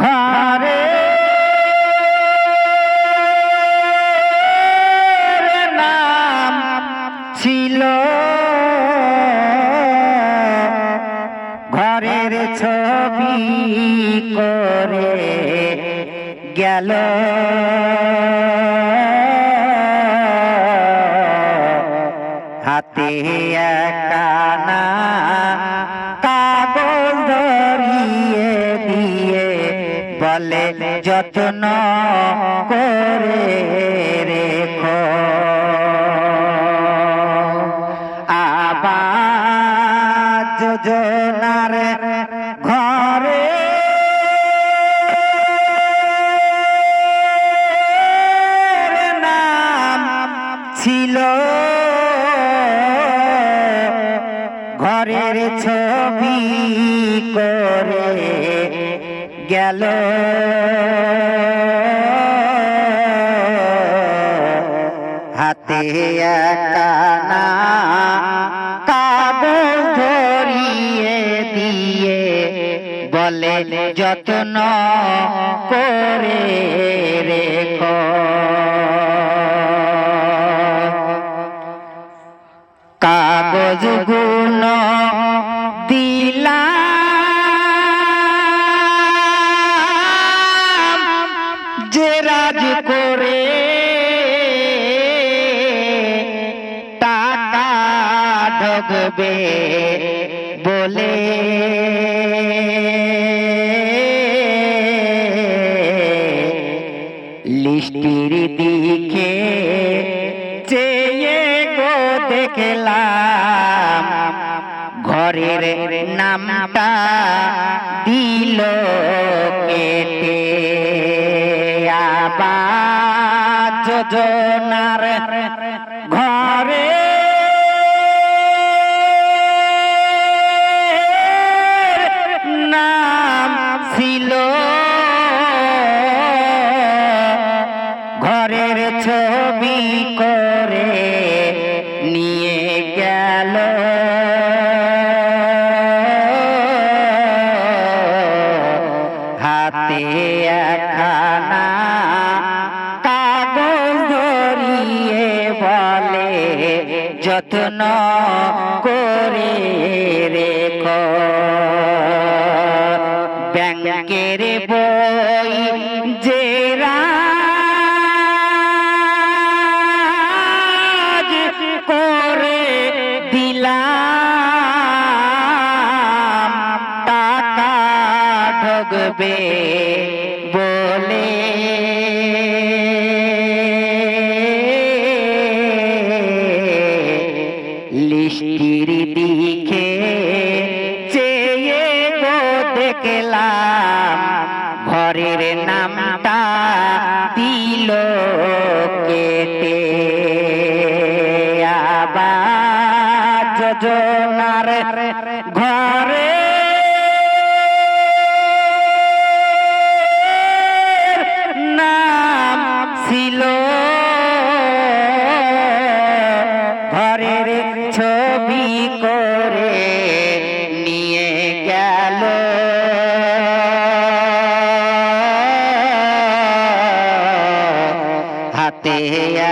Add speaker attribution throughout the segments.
Speaker 1: ঘরে নাম ছিল ঘরের ছবি করে গেল। বলে যত্ন করে রেখো। আবার যোজনার ঘরে নাম ছিল। ঘরের ছবি করে গেল। হাতে কাগজ ধরিয়ে দিয়ে বলে যত্ন করে রেখো। রাজ করে টাকা ঢুকবে বলে। লিস্টির দিকে চেয়ে গো দেখলাম ঘরের নামটা দিল কেটে। যোজনার ঘরে। নাম ছিল ঘরের ছবি যত্ন করে রেখো। ব্যাংকের বই যে রাজ করে দিলাম টাকা ঢুকবে ঘরের নামটা দিল কেটে। আবার ঘরে নাম ছিল। ঘরের ছবি করে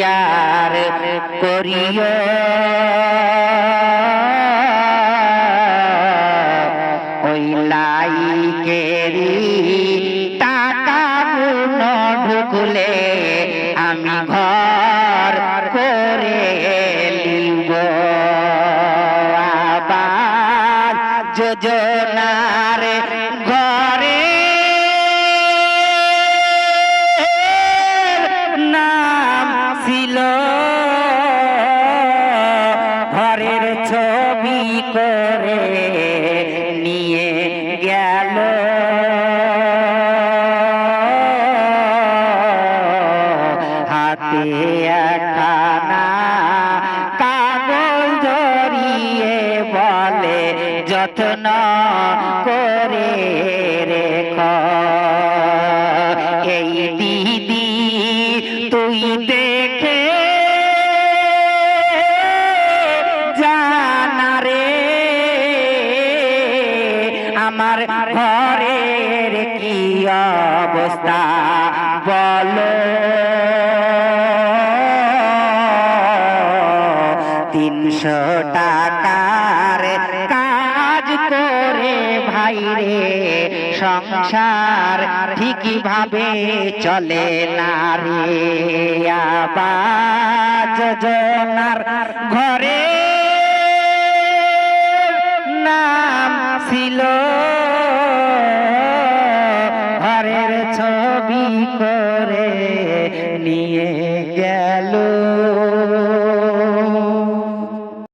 Speaker 1: শিয়ার করিও। ওই লাইকেরি টাকা গুণ ঢুকলে আমি ঘর করে লিব আবার যোজনার যত্ন করে রেখ। এই দিদি তুই দেখে জানা রে আমার ঘরের কি অবস্থা বলো। তিনশো টাকার ভাই রে সংসার ঠিকই ভাবে চলে না রে। আবাজ জনার ঘরে নাম ছিল